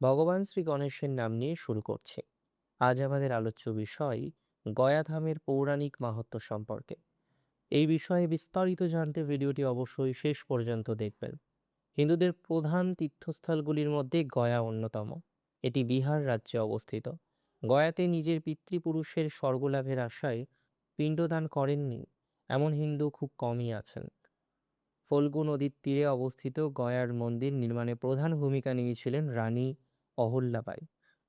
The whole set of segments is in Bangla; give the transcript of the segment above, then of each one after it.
ভগবান শ্রী গণেশের নাম নিয়ে শুরু করছি। আজ আমাদের আলোচ্য বিষয় গয়াধামের পৌরাণিক মাহাত্ম্য সম্পর্কে। এই বিষয়ে বিস্তারিত জানতে ভিডিওটি অবশ্যই শেষ পর্যন্ত দেখবেন। হিন্দুদের প্রধান তীর্থস্থলগুলির মধ্যে গয়া অন্যতম। এটি বিহার রাজ্যে অবস্থিত। গয়াতে নিজের পিতৃপুরুষের স্বর্গলাভের আশায় পিণ্ডদান করেননি এমন হিন্দু খুব কমই আছেন। ফল্গু নদীর তীরে অবস্থিত গয়ার মন্দির নির্মাণে প্রধান ভূমিকা নিয়েছিলেন রানী অহল্যাবাই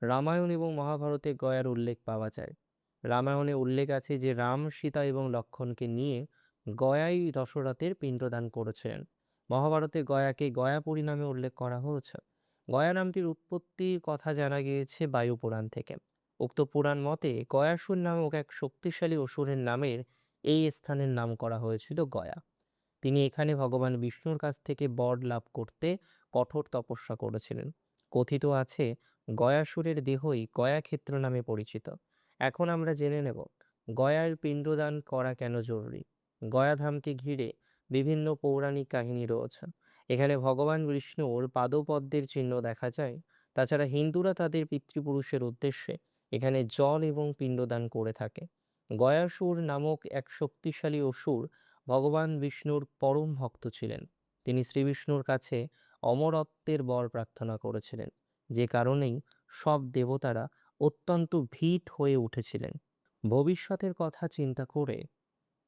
রামায়ণ এবং মহাভারতে গয়ার উল্লেখ পাওয়া যায়। রামায়ণে উল্লেখ আছে যে, রাম, সীতা এবং লক্ষণকে নিয়ে গয়াই দশরথের পিণ্ডদান করেছেন। মহাভারতে গয়াকে গয়াপুরী নামে উল্লেখ করা হয়েছে। গয়া নামটির উৎপত্তির কথা জানা গিয়েছে বায়ু পুরাণ থেকে। উক্ত পুরাণ মতে গয়াসুর নামক এক শক্তিশালী অসুরের নামের এই স্থানের নাম করা হয়েছিল গয়া। তিনি এখানে ভগবান বিষ্ণুর কাছ থেকে বর লাভ করতে কঠোর তপস্যা করেছিলেন। কথিত আছে গয়াসুরের দেহই গয়াক্ষেত্র নামে পরিচিত। এখন আমরা জেনে নেব, গয়ার পিণ্ডদান করা কেন জরুরি? গয়াধামকে ঘিরে বিভিন্ন পৌরাণিক কাহিনী রয়েছে। এখানে ভগবান বিষ্ণুর পাদপদ্মের চিহ্ন দেখা যায়। তাছাড়া হিন্দুরা তাদের পিতৃপুরুষের উদ্দেশ্যে এখানে জল এবং পিণ্ডদান করে থাকে। গয়াসুর নামক এক শক্তিশালী অসুর ভগবান বিষ্ণুর পরম ভক্ত ছিলেন। তিনি শ্রীবিষ্ণুর কাছে অমরত্বের বর প্রার্থনা করেছিলেন। যে কারণেই সব দেবতারা অত্যন্ত ভীত হয়ে উঠেছিলেন। ভবিষ্যতের কথা চিন্তা করে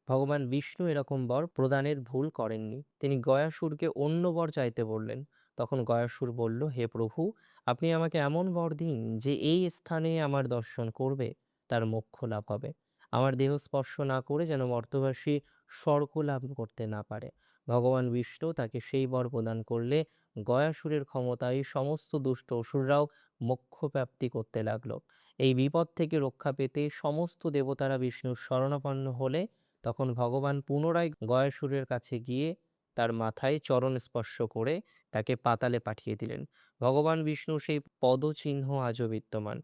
ভগবান বিষ্ণু এরকম বর প্রদানের ভুল করেননি। তিনি গয়াসুরকে অন্য বর চাইতে বললেন। তখন গয়াসুর বলল, হে প্রভু, আপনি আমাকে এমন বর দিন যে এই স্থানে আমার দর্শন করবে, তার মোক্ষ লাভ হবে। আমার দেহ স্পর্শ না করে যেন মর্তবাসী স্বর্গ লাভ করতে না পারে। ভগবান বিষ্ণু তাকে সেই বর প্রদান করলে গয়াসুরের ক্ষমতায় সমস্ত দুষ্ট অসুররাও মোক্ষ প্রাপ্তি করতে লাগল। এই বিপদ থেকে রক্ষা পেতে সমস্ত দেবতারা বিষ্ণুর শরণাপন্ন হলে তখন ভগবান পুনরায় গয়াসুরের কাছে গিয়ে তার মাথায় চরণ স্পর্শ করে তাকে পাতালে পাঠিয়ে দিলেন। ভগবান বিষ্ণুর সেই পদচিহ্ন আজও বিদ্যমান,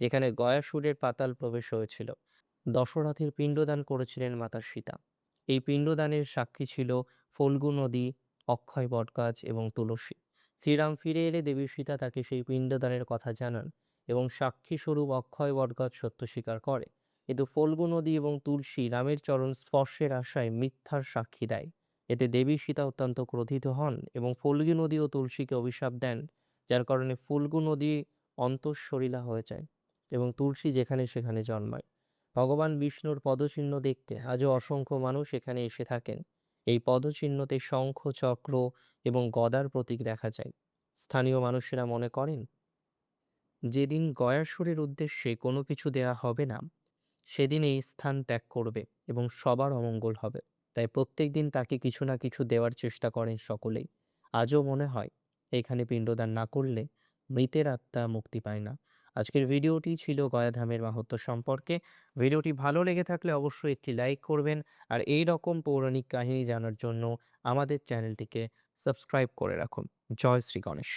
যেখানে গয়াসুরের পাতাল প্রবেশ হয়েছিল। দশরথের পিণ্ডদান করেছিলেন মাতা সীতা। এই পিণ্ডদানের সাক্ষী ছিল ফল্গু নদী অক্ষয় বটগাছ এবং তুলসী। শ্রীরাম ফিরে এলে দেবী সীতা তাকে সেই পিণ্ডদানের কথা জানান এবং সাক্ষী স্বরূপ অক্ষয় বটগাছ সত্য স্বীকার করে। কিন্তু ফল্গু নদী এবং তুলসী রামের চরণ স্পর্শের আশায় মিথ্যার সাক্ষী দেয়। এতে দেবী সীতা অত্যন্ত ক্রোধিত হন এবং ফল্গু নদী ও তুলসীকে অভিশাপ দেন, যার কারণে ফুলগু নদী অন্তঃসরিলা হয়ে যায় এবং তুলসী যেখানে সেখানে জন্মায়। ভগবান বিষ্ণুর পদচিহ্ন দেখতে আজও অসংখ্য মানুষ এখানে এসে থাকেন। এই পদচিহ্নতে শঙ্খ, চক্র এবং গদার প্রতীক দেখা যায়। স্থানীয় মানুষেরা মনে করেন, যেদিন গয়াসুরের উদ্দেশ্যে কোনো কিছু দেয়া হবে না সেদিন এই স্থান ত্যাগ করবে এবং সবার অমঙ্গল হবে। তাই প্রত্যেক দিন তাকে কিছু না কিছু দেওয়ার চেষ্টা করেন সকলেই। আজও মনে হয়, এখানে পিণ্ডদান না করলে মৃতের আত্মা মুক্তি পায় না। আজকের ভিডিওটি ছিল গয়াধামের মাহাত্ম সম্পর্কে। ভিডিওটি ভালো লেগে থাকলে অবশ্যই একটি লাইক করবেন আর এই রকম পৌরাণিক কাহিনী জানার জন্য আমাদের চ্যানেলটিকে সাবস্ক্রাইব করে রাখুন। জয় শ্রী গণেশ।